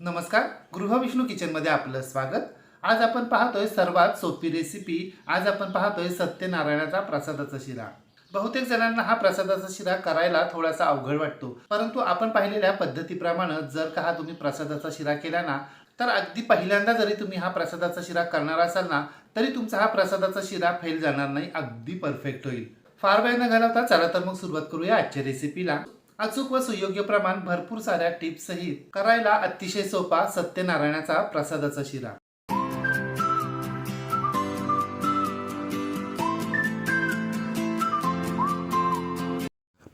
नमस्कार गृहविष्णू किचनमध्ये आपलं स्वागत. आज आपण पाहतोय सर्वात सोपी रेसिपी आज आपण पाहतोय सत्यनारायणाचा प्रसादाचा शिरा. बहुतेक जणांना हा प्रसादाचा शिरा करायला थोडासा अवघड वाटतो. परंतु आपण पाहिलेल्या पद्धतीप्रमाणे जर का हा तुम्ही प्रसादाचा शिरा केला ना तर अगदी पहिल्यांदा जरी तुम्ही हा प्रसादाचा शिरा करणार असाल ना तरी तुमचा हा प्रसादाचा शिरा फेल जाणार नाही. अगदी परफेक्ट होईल. फार वेळ न घालवता चला तर मग सुरुवात करूया आजच्या रेसिपीला अचूक व सुयोग्य प्रमाण भरपूर साऱ्या टिप्स सहित करायला अतिशय सोपा सत्यनारायणाचा प्रसादाचा शिरा.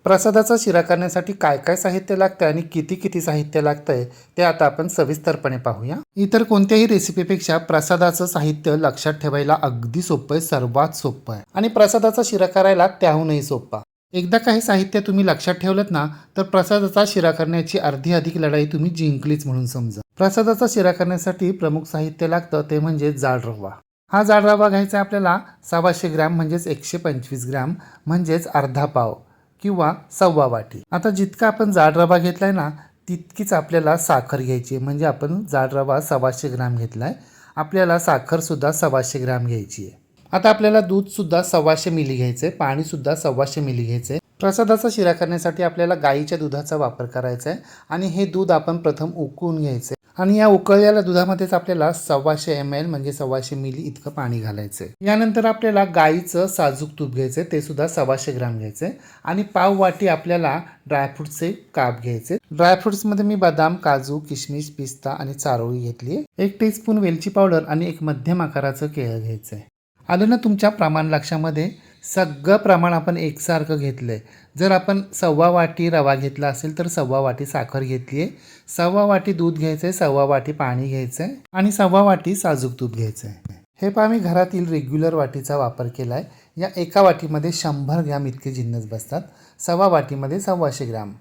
प्रसादाचा शिरा करण्यासाठी काय काय साहित्य लागतं आणि किती किती साहित्य लागतंय ते आता आपण सविस्तरपणे पाहूया. इतर कोणत्याही रेसिपीपेक्षा प्रसादाचं साहित्य लक्षात ठेवायला अगदी सोपं आहे सर्वात सोपं आहे. आणि प्रसादाचा शिरा करायला त्याहूनही सोपा. एकदा काही साहित्य तुम्ही लक्षात ठेवलं ना तर प्रसादाचा शिरा करण्याची अर्धी अधिक लढाई तुम्ही जिंकलीच म्हणून समजा. प्रसादाचा शिरा करण्यासाठी प्रमुख साहित्य लागतं ते म्हणजे जाड रवा. हा जाड रवा घ्यायचा आपल्याला सव्वाशे ग्रॅम म्हणजेच एकशे पंचवीस ग्रॅम म्हणजेच अर्धा पाव किंवा सव्वा वाटी. आता जितका आपण जाड रवा घेतलाय ना तितकीच आपल्याला साखर घ्यायची आहे. म्हणजे आपण जाड रवा सव्वाशे ग्रॅम घेतलाय आपल्याला साखरसुद्धा सव्वाशे ग्रॅम घ्यायची आहे. आता आपल्याला दूधसुद्धा सव्वाशे मिली घ्यायचं आहे पाणीसुद्धा सव्वाशे मिली घ्यायचं आहे प्रसादाचा शिरा करण्यासाठी आपल्याला गाईच्या दुधाचा वापर करायचा आहे आणि हे दूध आपण प्रथम उकळून घ्यायचं आहे आणि या उकळलेल्या दुधामध्येच आपल्याला सव्वाशे एम एल म्हणजे सव्वाशे मिली इतकं पाणी घालायचं आहे यानंतर आपल्याला गाईचं साजूक तूप घ्यायचं आहे ते सुद्धा सव्वाशे ग्राम घ्यायचं आहे आणि पाव वाटी आपल्याला ड्रायफ्रुटचे काप घ्यायचे ड्रायफ्रुट्समध्ये मी बदाम काजू किशमिश पिस्ता आणि चारोळी घेतली आहे एक टीस्पून वेलची पावडर आणि एक मध्यम आकाराचं केळं घ्यायचं आहे आलं ना तुमच्या प्रमाण लक्षामध्ये? सगळं प्रमाण आपण एकसारखं घेतलं आहे जर आपण सव्वा वाटी रवा घेतला असेल तर सव्वा वाटी साखर घेतली आहे सव्वा वाटी दूध घ्यायचं आहे सव्वा वाटी पाणी घ्यायचं आहे आणि सव्वा वाटी साजूक दूध घ्यायचं आहे हे पहा मी घरातील रेग्युलर वाटीचा वापर केला आहे या एका वाटीमध्ये शंभर ग्रॅम इतके जिन्नस बसतात. सव्वा वाटीमध्ये सव्वाशे ग्रॅम.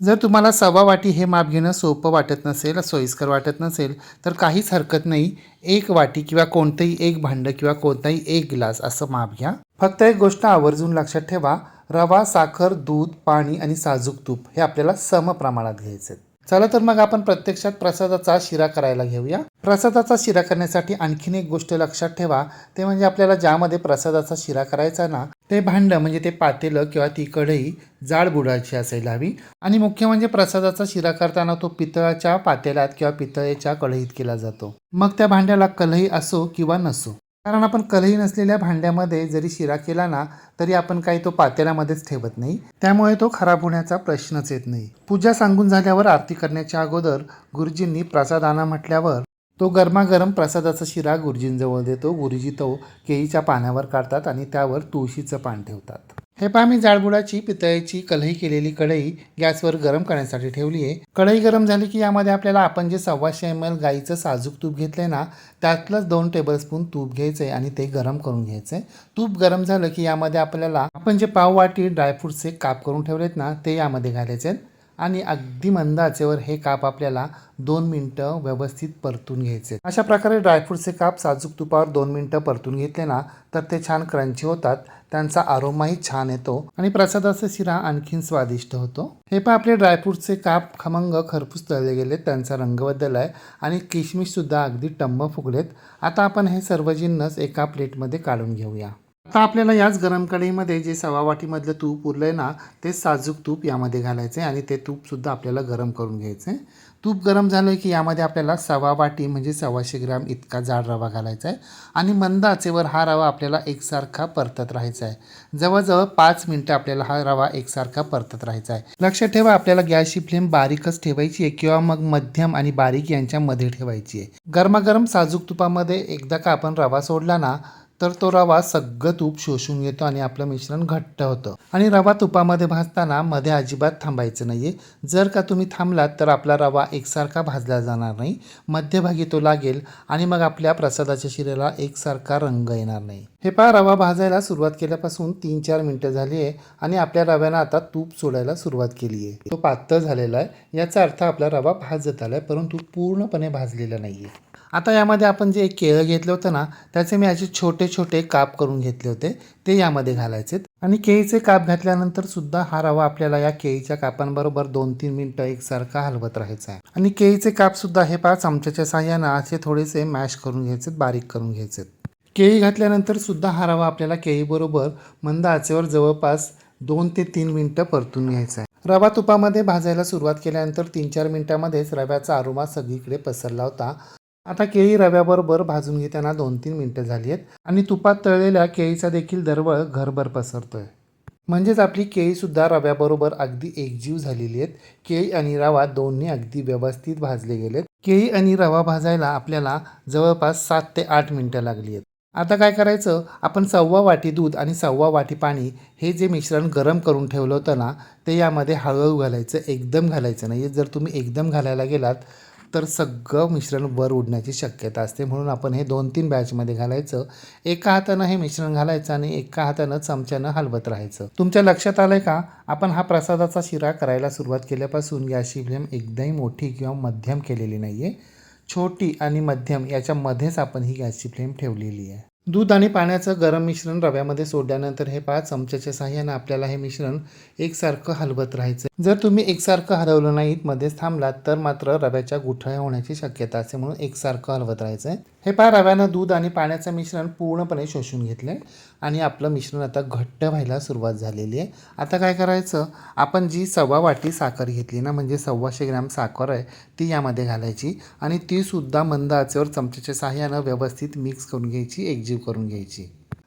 जर तुम्हाला सव्वा वाटी हे माप घेणं सोपं वाटत नसेल सोयीस्कर वाटत नसेल तर काहीच हरकत नाही. एक वाटी किंवा कोणतंही एक भांडं किंवा कोणताही एक ग्लास असं माप घ्या. फक्त एक गोष्ट आवर्जून लक्षात ठेवा रवा साखर दूध पाणी आणि साजूक तूप हे आपल्याला सम प्रमाणात घ्यायचे चला तर मग आपण प्रत्यक्षात प्रसादाचा शिरा करायला घेऊया. प्रसादाचा शिरा करण्यासाठी आणखीन एक गोष्ट लक्षात ठेवा. ते म्हणजे आपल्याला ज्यामध्ये प्रसादाचा शिरा करायचा ना ते भांडं म्हणजे ते पातेलं किंवा ती कढई जाड बुडाची असायला हवी. आणि मुख्य म्हणजे प्रसादाचा शिरा करताना तो पितळाच्या पातेल्यात किंवा पितळेच्या कढईत केला जातो. मग त्या भांड्याला कलही असो किंवा नसो. कारण आपण कलही नसलेल्या भांड्यामध्ये जरी शिरा केला ना तरी आपण काही तो पातेल्यामध्येच ठेवत नाही. त्यामुळे तो खराब होण्याचा प्रश्नच येत नाही. पूजा सांगून झाल्यावर आरती करण्याच्या अगोदर गुरुजींनी प्रसादाना म्हटल्यावर तो गरमागरम प्रसादाचा शिरा गुरुजींजवळ देतो. गुरुजी तो केळीच्या पाण्यावर काढतात आणि त्यावर तुळशीचं पान ठेवतात. हे पहा मी जाडबुडाची पितळेची कलई केलेली कढई गॅसवर गरम करण्यासाठी ठेवली आहे. कढई गरम झाली की यामध्ये आपल्याला आपण जे सव्वाशे एम एल गाईचं साजूक तूप घेतलंय ना त्यातलंच दोन टेबलस्पून तूप घ्यायचं आहे आणि ते गरम करून घ्यायचं आहे तूप गरम झालं की यामध्ये आपल्याला आपण जे पाववाटी ड्रायफ्रूटचे काप करून ठेवलेत ना ते यामध्ये घालायचे आहेत आणि अगदी मंद आचेवर हे काप आपल्याला दोन मिनटं व्यवस्थित परतून घ्यायचे. अशा प्रकारे ड्रायफ्रूटचे काप साजूक तुपावर दोन मिनटं परतून घेतले ना तर ते छान क्रंची होतात. त्यांचा आरोमाही छान येतो. आणि प्रसादाचा शिरा आणखीन स्वादिष्ट होतो. हे पण आपले ड्रायफ्रूटचे काप खमंग खरपूस तळले गेलेत. त्यांचा रंग बदलला आहे आणि किशमिशसुद्धा अगदी टंब फुगलेत. आता आपण हे सर्व जिन्नस एका प्लेटमध्ये काढून घेऊया. आता आपल्याला याच गरम कढईमध्ये जे सवा वाटीमधलं तूप उरलं आहे ना ते साजूक तूप यामध्ये घालायचं आहे आणि ते तूपसुद्धा आपल्याला गरम करून घ्यायचं आहे तूप गरम झालं की यामध्ये आपल्याला सवा वाटी म्हणजे सव्वाशे ग्रॅम इतका जाड रवा घालायचा आहे आणि मंद आचेवर हा रवा आपल्याला एकसारखा परतत राहायचा आहे जवळजवळ पाच मिनटं आपल्याला हा रवा एकसारखा परतत राहायचा आहे लक्षात ठेवा आपल्याला गॅसची फ्लेम बारीकच ठेवायची आहे किंवा मग मध्यम आणि बारीक यांच्यामध्ये ठेवायची आहे. गरमागरम साजूक तुपामध्ये एकदा का आपण रवा सोडला ना तर तो रवा सगळं तूप शोषून घेतो आणि आपलं मिश्रण घट्ट होतं. आणि रवा तुपामध्ये भाजताना मध्ये अजिबात थांबायचं नाही आहे जर का तुम्ही थांबलात तर आपला रवा एकसारखा भाजला जाणार नाही. मध्यभागी तो लागेल आणि मग आपल्या प्रसादाच्या शिरेला एकसारखा रंग येणार नाही. हे पहा रवा भाजायला सुरुवात केल्यापासून तीन चार मिनटं झाली आहे आणि आपल्या रव्यानं आता तूप सोडायला सुरुवात केली आहे. तो पातळ झालेला आहे. याचा अर्थ आपला रवा भाजत आला आहे परंतु पूर्णपणे भाजलेला नाही आहे आता यामध्ये आपण जे केळं घेतलं होतं ना त्याचे मी असे छोटे छोटे काप करून घेतले होते. ते यामध्ये घालायचे आणि केळीचे काप घातल्यानंतर सुद्धा हा रवा आपल्याला या केळीच्या कापांबरोबर दोन तीन मिनटं एकसारखा हलवत राहायचा आहे. आणि केळीचे काप सुद्धा हे पाच चमच्याच्या साह्यानं असे थोडेसे मॅश करून घ्यायचे बारीक करून घ्यायचे केळी घातल्यानंतर सुद्धा हा रवा आपल्याला केळीबरोबर मंद आचेवर जवळपास दोन ते तीन मिनटं परतून घ्यायचा आहे. रवा तुपामध्ये भाजायला सुरुवात केल्यानंतर तीन चार मिनिटामध्येच रव्याचा अरोमा सगळीकडे पसरला होता. आता केळी रव्याबरोबर भाजून घेताना दोन तीन मिनटं झाली आहेत. आणि तुपात तळलेल्या केळीचा देखील दरवळ घरभर पसरतोय. म्हणजेच आपली केळीसुद्धा रव्याबरोबर अगदी एकजीव झालेली आहेत. केळी आणि रवा दोन्ही अगदी व्यवस्थित भाजले गेलेत. केळी आणि रवा भाजायला आपल्याला जवळपास सात ते आठ मिनटं लागली आहेत. आता काय करायचं? आपण सव्वा वाटी दूध आणि सव्वा वाटी पाणी हे जे मिश्रण गरम करून ठेवलं होतं ना ते यामध्ये हळूहळू घालायचं. एकदम घालायचं नाही जर तुम्ही एकदम घालायला गेलात तर सगळं मिश्रण वर उडण्याची शक्यता असते. म्हणून आपण हे दोन तीन बॅचमध्ये घालायचं. एका हातानं हे मिश्रण घालायचं आणि एका हातानं चमच्यानं हलवत राहायचं. तुमच्या लक्षात आलंय का? आपण हा प्रसादाचा शिरा करायला सुरुवात केल्यापासून गॅसची फ्लेम एकदाही मोठी किंवा मध्यम केलेली नाही आहे छोटी आणि मध्यम याच्यामध्येच आपण ही गॅसची फ्लेम ठेवलेली आहे. दूध आणि पाण्याचं गरम मिश्रण रव्यामध्ये सोडल्यानंतर हे पाच चमच्याच्या साह्यानं आपल्याला हे मिश्रण एकसारखं हलवत राहायचं. जर तुम्ही एकसारखं हलवलं नाहीत मध्येच थांबलात तर मात्र रव्याच्या गुठळ्या होण्याची शक्यता असते म्हणून एकसारखं हलवत राहायचं. आहे हे पहा रव्यानं दूध आणि पाण्याचं मिश्रण पूर्णपणे शोषून घेतलं आहे आणि आपलं मिश्रण आता घट्ट व्हायला सुरुवात झालेली आहे. आता काय करायचं? आपण जी सव्वा वाटी साखर घेतली ना म्हणजे सव्वाशे ग्रॅम साखर आहे ती यामध्ये घालायची. आणि तीसुद्धा मंद आचेवर चमच्याच्या साह्यानं व्यवस्थित मिक्स करून घ्यायची एकजीव करून घ्यायची.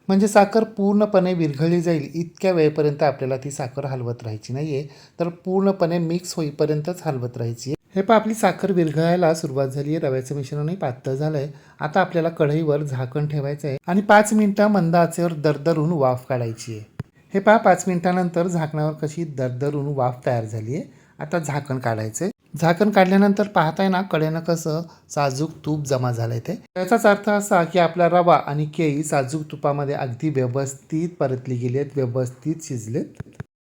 म्हणजे साखर पूर्णपणे विरघळली जाईल इतक्या वेळेपर्यंत आपल्याला ती साखर हलवत राहायची नाही आहे तर पूर्णपणे मिक्स होईपर्यंतच हलवत राहायची हे पहा आपली साखर विरघळायला सुरुवात झाली आहे. रव्याचं मिश्रणही पातळ झालं आहे आता आपल्याला कढईवर झाकण ठेवायचं आहे आणि पाच मिनटं मंद आचेवर दरदरून वाफ काढायची आहे. हे पहा पाच मिनिटानंतर झाकणावर कशी दरदरून वाफ तयार झाली आहे. आता झाकण काढायचं आहे झाकण काढल्यानंतर पाहताय ना कडेनं कसं साजूक तूप जमा झालंय ते. त्याचाच अर्थ असा की आपला रवा आणि केळी साजूक तुपामध्ये अगदी व्यवस्थित परतली गेली आहेत व्यवस्थित शिजलेत.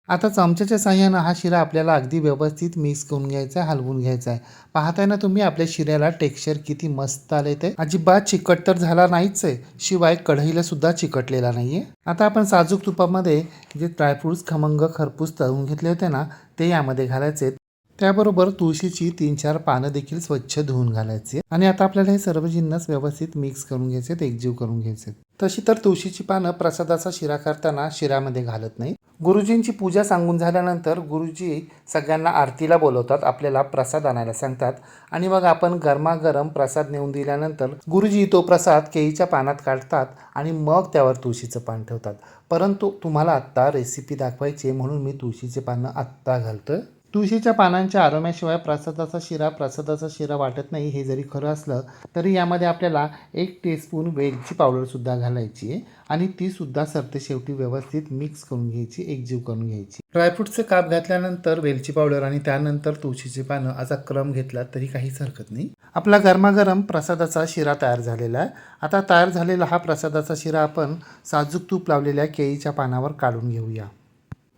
आता चमच्याच्या साह्यानं हा शिरा आपल्याला अगदी व्यवस्थित मिक्स करून घ्यायचा आहे हलवून घ्यायचा आहे. पाहताय ना तुम्ही आपल्या शिऱ्याला टेक्स्चर किती मस्त आले ते. अजिबात चिकट तर झाला नाहीच आहे शिवाय कढईला सुद्धा चिकटलेला नाही आहे आता आपण साजूक तुपामध्ये जे ड्रायफ्रुट्स खमंग खरपूस तळून घेतले होते ना ते यामध्ये घालायचे. त्याबरोबर तुळशीची तीन चार पानं देखील स्वच्छ धुवून घालायची. आणि आता आपल्याला हे सर्व जिन्नस व्यवस्थित मिक्स करून घ्यायचे एकजीव करून घ्यायचे तशी तर तुळशीची पानं प्रसादाचा शिरा करताना शिऱ्यामध्ये घालत नाही गुरुजींची पूजा सांगून झाल्यानंतर गुरुजी सगळ्यांना आरतीला बोलवतात आपल्याला प्रसाद आणायला सांगतात. आणि मग आपण गरमागरम प्रसाद नेऊन दिल्यानंतर गुरुजी तो प्रसाद केळीच्या पानात काढतात आणि मग त्यावर तुळशीचं पान ठेवतात. परंतु तुम्हाला आत्ता रेसिपी दाखवायची आहे म्हणून मी तुळशीचे पानं आत्ता घालतोय. तुळशीच्या पानांच्या आरोम्याशिवाय प्रसादाचा शिरा प्रसादाचा शिरा वाटत नाही हे जरी खरं असलं तरी यामध्ये आपल्याला एक टीस्पून वेलची पावडरसुद्धा घालायची आहे आणि तीसुद्धा सरतेशेवटी व्यवस्थित मिक्स करून घ्यायची एकजीव करून घ्यायची. ड्रायफ्रूटचे काप घातल्यानंतर वेलची पावडर आणि त्यानंतर तुळशीची पानं असा क्रम घेतला तरी काहीच हरकत नाही. आपला गरमागरम प्रसादाचा शिरा तयार झालेला आहे. आता तयार झालेला हा प्रसादाचा शिरा आपण साजूक तूप लावलेल्या केळीच्या पानावर काढून घेऊया.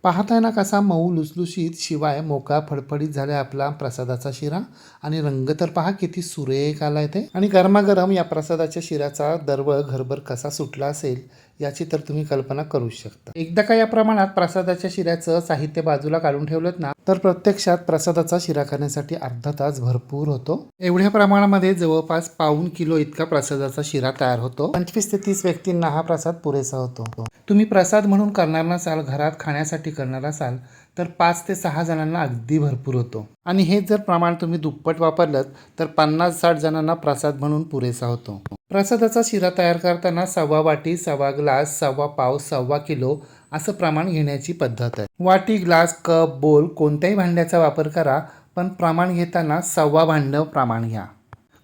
पाहताय ना कसा मऊ लुसलुशीत शिवाय मोकळा फडफडीत झाला आपला प्रसादाचा शिरा? आणि रंग तर पहा किती सुरेख आलाय ते. आणि गरमागरम या प्रसादाच्या शिऱ्याचा दरवळ घरभर कसा सुटला असेल याची तर तुम्ही कल्पना करू शकता. एकदा का या प्रमाणात प्रसादाच्या शिऱ्याचं साहित्य बाजूला काढून ठेवलं ना तर प्रत्यक्षात प्रसादाचा शिरा करण्यासाठी अर्धा तास भरपूर होतो. एवढ्या प्रमाणामध्ये जवळपास पाऊन किलो इतका प्रसादाचा शिरा तयार होतो. पंचवीस ते तीस व्यक्तींना हा प्रसाद पुरेसा होतो. तुम्ही प्रसाद म्हणून करणार नसाल घरात खाण्यासाठी करणार असाल तर पाच ते सहा जणांना अगदी भरपूर होतो. आणि हे जर प्रमाण तुम्ही दुप्पट वापरलं तर पन्नास साठ जणांना प्रसाद म्हणून पुरेसा होतो. प्रसादाचा शिरा तयार करताना सव्वा वाटी सव्वा ग्लास सव्वा पाव सव्वा किलो असं प्रमाण घेण्याची पद्धत आहे. वाटी ग्लास कप बोल कोणत्याही भांड्याचा वापर करा पण प्रमाण घेताना सव्वा भांडं प्रमाण घ्या.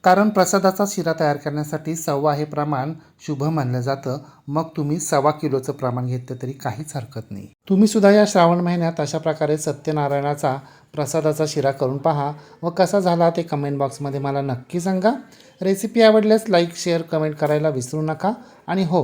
कारण प्रसादाचा शिरा तयार करण्यासाठी सव्वा हे प्रमाण शुभ मानलं जातं. मग तुम्ही सव्वा किलोचं प्रमाण घेतलं तरी काहीच हरकत नाही. तुम्ही सुद्धा या श्रावण महिन्यात अशा प्रकारे सत्यनारायणाचा प्रसादाचा शिरा करून पहा. व कसा झाला ते कमेंट बॉक्समध्ये मला नक्की सांगा. रेसिपी आवडल्यास लाईक शेअर कमेंट करायला विसरू नका. आणि हो